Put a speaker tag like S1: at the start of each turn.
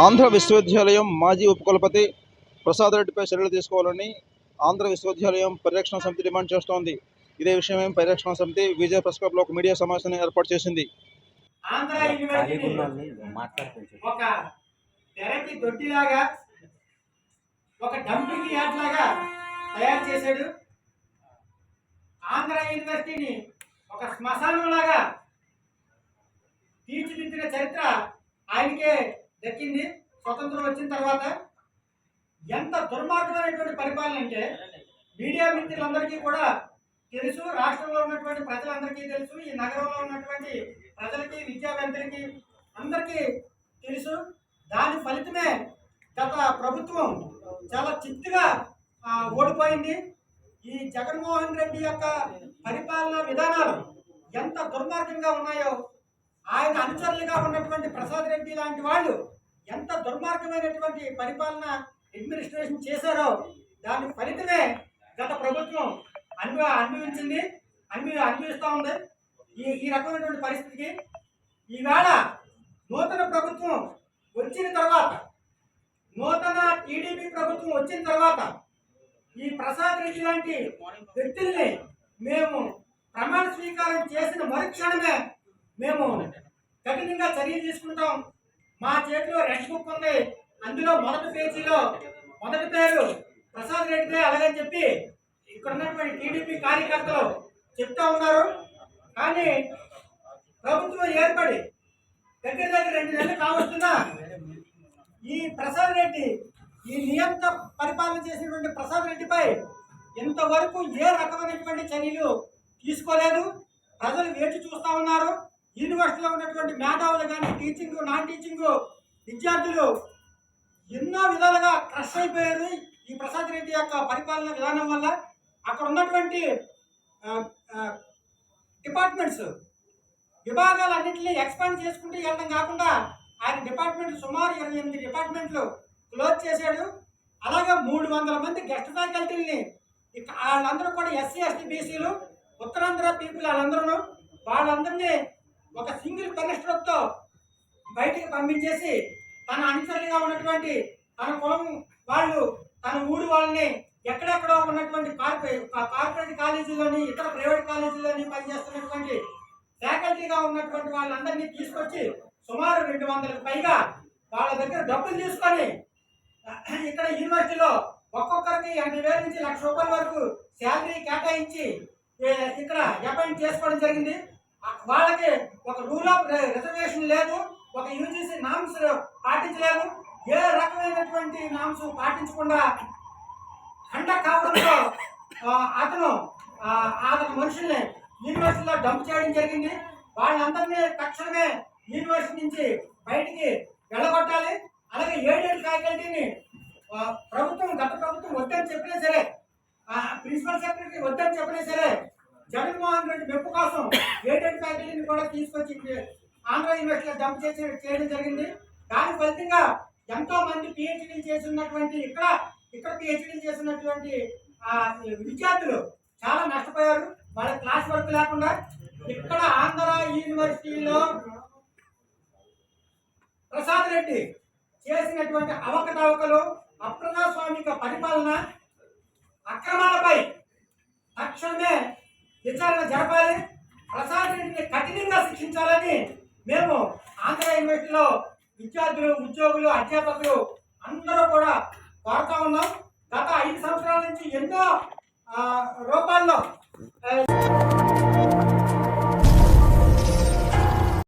S1: ఆంధ్ర విశ్వవిద్యాలయం మాజీ ఉపకులపతి ప్రసాద్ రెడ్డిపై చర్యలు తీసుకోవాలని ఆంధ్ర విశ్వవిద్యాలయం పరిరక్షణ సమితి డిమాండ్ చేస్తోంది. ఇదే విషయమై పరిరక్షణ సమితి విజయ ప్రెస్ క్లబ్లో ఒక మీడియా సమావేశాన్ని ఏర్పాటు చేసింది.
S2: ఆంధ్ర
S3: ఖాళీగా
S2: యూనివర్సిటీ
S3: ఉన్నోళ్ళని మాట్లాడుకుంటారు
S2: ఒక తెరకి దొడ్డిలాగా ఒక డంపింగ్ యార్డ్ లాగా తయారు చేశాడు. ఆంధ్ర యూనివర్సిటీని ఒక శ్మశానం లాగా తీర్చిదిద్దిన చరిత్ర ఆయనకే దక్కింది. స్వతంత్రం వచ్చిన తర్వాత ఎంత దుర్మార్గమైనటువంటి పరిపాలన అంటే మీడియా మిత్రులందరికీ కూడా తెలుసు. రాష్ట్రంలో ఉన్నటువంటి ప్రజలందరికీ తెలుసు. ఈ నగరంలో ఉన్నటువంటి ప్రజలకి విద్యావేత్తలకి అందరికీ తెలుసు. దాని ఫలితమే గత ప్రభుత్వం చాలా చిత్తుగా ఓడిపోయింది. ఈ జగన్మోహన్ రెడ్డి యొక్క పరిపాలన విధానాలు ఎంత దుర్మార్గంగా ఉన్నాయో ఆయన అనుచరులుగా ఉన్నటువంటి ప్రసాద్ రెడ్డి లాంటి వాళ్ళు ఎంత దుర్మార్గమైనటువంటి పరిపాలన అడ్మినిస్ట్రేషన్ చేశారో దాని ఫలితమే గత ప్రభుత్వం అనుభవ అనుభవించింది అనుభవి అనుభవిస్తూ ఉంది. ఈ ఈ రకమైనటువంటి పరిస్థితికి ఈవేళ నూతన ప్రభుత్వం వచ్చిన తర్వాత నూతన టీడీపీ ప్రభుత్వం వచ్చిన తర్వాత ఈ ప్రసాద్ రెడ్డి లాంటి వ్యక్తుల్ని మేము ప్రమాణ స్వీకారం చేసిన మరుక్షణమే మేము కఠినంగా చర్యలు తీసుకుంటాం. మా చేతిలో రెడ్ బుక్ ఉంది. అందులో మొదటి పేజీలో మొదటి పేరు ప్రసాద్ రెడ్డిదే అలాగని చెప్పి ఇక్కడ ఉన్నటువంటి టీడీపీ కార్యకర్తలు చెప్తా ఉన్నారు. కానీ ప్రభుత్వం ఏర్పడి దగ్గర దగ్గర రెండు నెలలు కావస్తున్నా ఈ ప్రసాద్ రెడ్డి ఈ నియంత పరిపాలన చేసినటువంటి ప్రసాద్ రెడ్డిపై ఇంతవరకు ఏ రకమైనటువంటి చర్యలు తీసుకోలేదు. ప్రజలు వేచి చూస్తా ఉన్నారు. యూనివర్సిటీలో ఉన్నటువంటి మేధావులు కానీ టీచింగ్ నాన్ టీచింగ్ విద్యార్థులు ఎన్నో విధాలుగా క్రష్ అయిపోయారు. ఈ ప్రసాద్ రెడ్డి యొక్క పరిపాలన విధానం వల్ల అక్కడ ఉన్నటువంటి డిపార్ట్మెంట్స్ విభాగాలన్నింటినీ ఎక్స్పాండ్ చేసుకుంటూ వెళ్ళడం కాకుండా ఆయన డిపార్ట్మెంట్ సుమారు ఇరవై ఎనిమిది డిపార్ట్మెంట్లు క్లోజ్ చేశాడు. అలాగే మూడు వందల మంది గెస్ట్ ఫ్యాకల్టీని ఇక వాళ్ళందరూ కూడా ఎస్సీ ఎస్టీ బీసీలు ఉత్తరాంధ్ర పీపుల్ వాళ్ళందరూ వాళ్ళందరినీ ఒక సింగిల్ పెనస్ట్రోక్తో బయటికి పంపించేసి తన అనుచరులుగా ఉన్నటువంటి తన కులం వాళ్ళు తన ఊరు వాళ్ళని ఎక్కడెక్కడో ఉన్నటువంటి కార్పొరేట్ కార్పొరేట్ కాలేజీలోని ఇతర ప్రైవేట్ కాలేజీలోని పనిచేస్తున్నటువంటి ఫ్యాకల్టీగా ఉన్నటువంటి వాళ్ళందరినీ తీసుకొచ్చి సుమారు రెండు వందలకు పైగా వాళ్ళ దగ్గర డబ్బులు తీసుకొని ఇక్కడ యూనివర్సిటీలో ఒక్కొక్కరికి ఎనభై వేల నుంచి లక్ష రూపాయల వరకు శాలరీ కేటాయించి ఇక్కడ అపాయింట్ చేసుకోవడం జరిగింది. వాళ్ళకి ఒక రూల్ ఆఫ్ రిజర్వేషన్ లేదు ఒక యూజీసీ నామ్స్ పాటించలేదు. ఏ రకమైనటువంటి నామ్స్ పాటించకుండా అండ కావడంతో అతను అతని మనుషుల్ని యూనివర్సిటీలో డంప్ చేయడం జరిగింది. వాళ్ళందరినీ తక్షణమే యూనివర్సిటీ నుంచి బయటికి వెళ్ళగొట్టాలి. అలాగే ఏడేడు ఫ్యాకల్టీని ప్రభుత్వం గత ప్రభుత్వం వద్దని చెప్పినా సరే ప్రిన్సిపల్ సెక్రటరీ వద్దని చెప్పినా సరే జగన్మోహన్ రెడ్డి మెప్పు కోసం ఏడు ఫ్యాకల్టీని కూడా తీసుకొచ్చి ఆంధ్ర యూనివర్సిటీలో జంప్ చేసి చేయడం జరిగింది. దాని ఫలితంగా ఎంతో మంది పిహెచ్డీలు చేస్తున్నటువంటి ఇక్కడ ఇక్కడ పిహెచ్డీలు చేస్తున్నటువంటి విద్యార్థులు చాలా నష్టపోయారు. వాళ్ళ క్లాస్ వర్క్ లేకుండా ఇక్కడ ఆంధ్ర యూనివర్సిటీలో ప్రసాద్ రెడ్డి చేసినటువంటి అవకతవకలు అప్రజాస్వామిక పరిపాలన అక్రమాలపై తక్షణమే విచారణ జరపాలి. ప్రసాద్ రెడ్డిని కఠినంగా శిక్షించాలని మేము ఆంధ్ర యూనివర్సిటీలో విద్యార్థులు ఉద్యోగులు అధ్యాపకులు అందరూ కూడా కోరుతా ఉన్నాం. గత ఐదు సంవత్సరాల నుంచి ఎన్నో రూపాల్లో